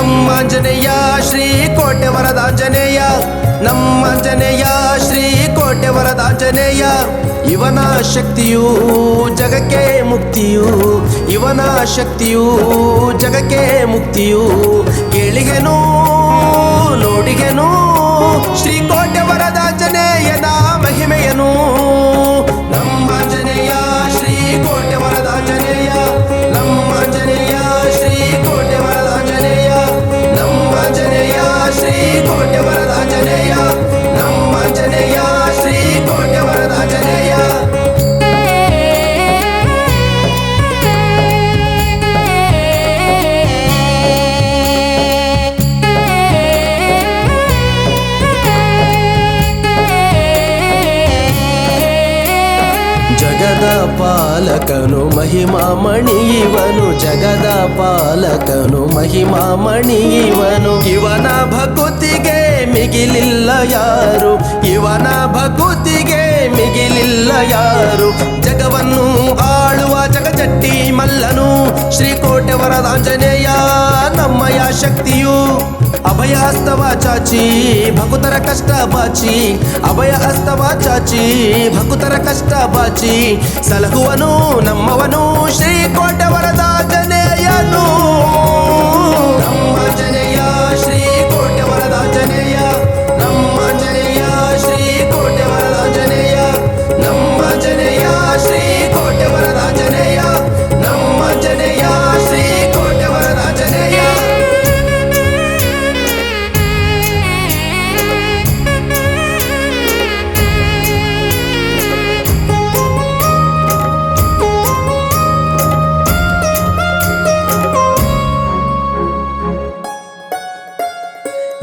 ನಮ್ಮಾಂಜನೇಯ ಶ್ರೀ ಕೋಟೆ ವರದಾಂಜನೇಯ ನಮ್ಮಾಂಜನೇಯ ಶ್ರೀ ಕೋಟೆ ವರದಾಂಜನೇಯ ಇವನ ಶಕ್ತಿಯು ಜಗಕ್ಕೆ ಮುಕ್ತಿಯು, ಇವನ ಶಕ್ತಿಯು ಜಗಕ್ಕೆ ಮುಕ್ತಿಯು, ಕೇಳಿಗೆನು, ನೋಡಿಗೆನು, ಶ್ರೀ ಕೋಟೆ ವರದಾಂಜನೇಯನ ಮಹಿಮೆಯನು ಪಾಲಕನು ಮಹಿಮಾ ಮಣಿಯುವನು ಜಗದ ಪಾಲಕನು ಮಹಿಮಾ ಮಣಿಯುವನು ಇವನ ಭಕುತಿಗೆ ಮಿಗಿಲಿಲ್ಲ ಯಾರು? ಇವನ ಭಕುತಿಗೆ ಮಿಗಿಲಿಲ್ಲ ಯಾರು? ಶ್ರೀಕೋಟೆ ವರದಾಂಜನೇಯ ನಮ್ಮಯ ಶಕ್ತಿಯು ಅಭಯ ಹಸ್ತವ ಚಾಚಿ ಭಕುತರ ಕಷ್ಟ ಬಾಚಿ ಅಭಯ ಹಸ್ತವ ಚಾಚಿ ಭಕುತರ ಕಷ್ಟ ಬಾಚಿ ಸಲಹುವನು ನಮ್ಮವನು ಶ್ರೀ ಕೋಟೆ ವರದಾಂಜನೇಯನು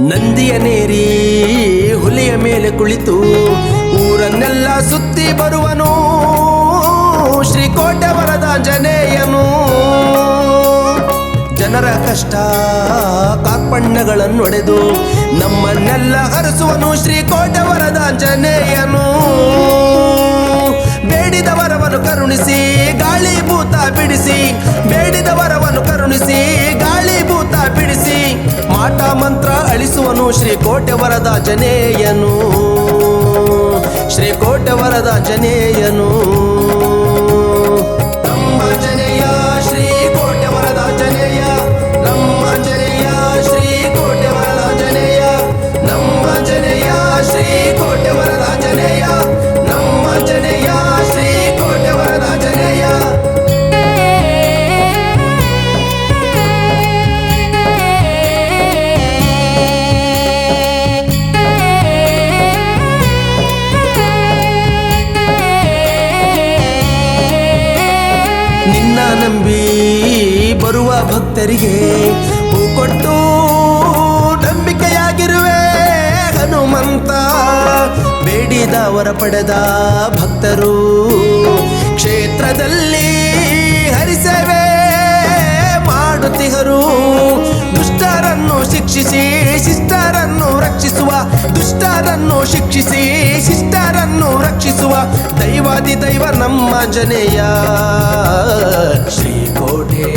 ನಂದಿಯ ನೇರಿ ಹುಲಿಯ ಮೇಲೆ ಕುಳಿತು ಊರನ್ನೆಲ್ಲ ಸುತ್ತಿ ಬರುವನು ಶ್ರೀಕೋಟೆ ವರದಾಂಜನೇಯನು ಜನರ ಕಷ್ಟ ಕಾರ್ಪಣ್ಯಗಳನ್ನೊಡೆದು ನಮ್ಮನ್ನೆಲ್ಲ ಹರಿಸುವನು ಶ್ರೀಕೋಟೆ ಬೇಡಿದ ವರವನ್ನು ಕರುಣಿಸಿ ಗಾಳಿ ಭೂತ ಬಿಡಿಸಿ ಬೇಡಿದ ವರವನ್ನು ಕರುಣಿಸಿ ಗಾಳಿ ಭೂತ ಬಿಡಿಸಿ, ಮಾಟ ಮಂತ್ರ ಅಳಿಸುವನು ಶ್ರೀಕೋಟೆ ವರದ ಜನೇಯನು. ಶ್ರೀಕೋಟೆ ವರದ ಜನೇಯನು. ಭಕ್ತರಿಗೆ ಹೂ ಕೊಟ್ಟು ನಂಬಿಕೆಯಾಗಿರುವೆ. ಹನುಮಂತ ಬೇಡಿದವರ ಪಡೆದ ಭಕ್ತರು ಕ್ಷೇತ್ರದಲ್ಲಿ ಹರಿಸೇವೆ. ಮಾಡುತ್ತಿಹರು ದುಷ್ಟರನ್ನು ಶಿಕ್ಷಿಸಿ, ಶಿಷ್ಟರನ್ನು ರಕ್ಷಿಸುವ, ದುಷ್ಟರನ್ನು ಶಿಕ್ಷಿಸಿ, ಶಿಷ್ಟರನ್ನು ರಕ್ಷಿಸುವ ದೈವಾದಿ ದೈವ ನಮ್ಮ ಜನೆಯ ಶ್ರೀಕೋಟೆ.